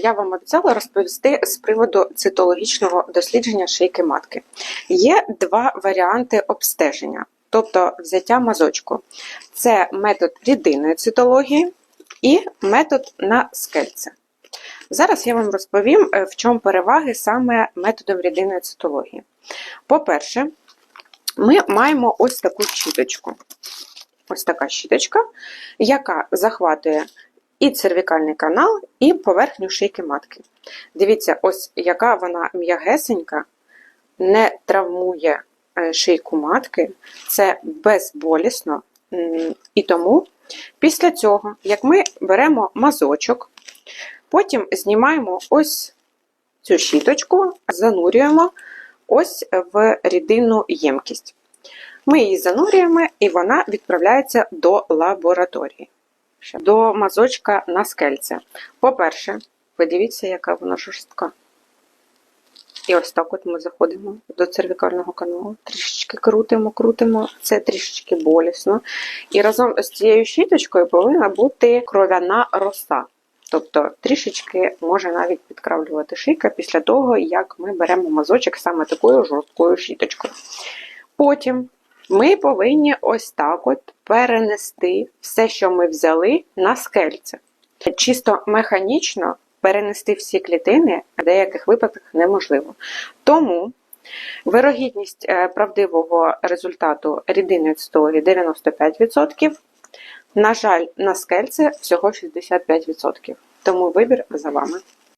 Я вам обіцяла розповісти з приводу цитологічного дослідження шийки матки. Є два варіанти обстеження, тобто взяття мазочку. Це метод рідинної цитології і метод на скельце. Зараз я вам розповім, е, в чому переваги саме методом рідинної цитології. По-перше, ми маємо ось таку щіточку. Ось така щіточка, яка захватує і цервікальний канал, і поверхню шийки матки. Дивіться, ось яка вона м'ягесенька, не травмує е, шийку матки, це безболісно. І тому після цього, як ми беремо мазочок, потім знімаємо ось цю щіточку, занурюємо ось в рідинну ємкість. Ми її занурюємо і вона відправляється до лабораторії. До мазочка на скельце. По-перше, подивіться, яка вона жорстка. І ось так от ми заходимо до цервікального каналу. Трішечки крутимо, крутимо, це трішечки болісно. І разом з цією щіточкою повинна бути кров'яна роса. Тобто трішечки може навіть підкравлювати шийка після того, як ми беремо мазочок саме такою жорсткою щіточкою. Потім ми повинні ось так от перенести все, що ми взяли, на скельце. Чисто механічно перенести всі клітини в деяких випадках неможливо. Тому вирогідність е, правдивого результату рідинної цитології 95%. На жаль, на скельце всього 65%. Тому вибір за вами.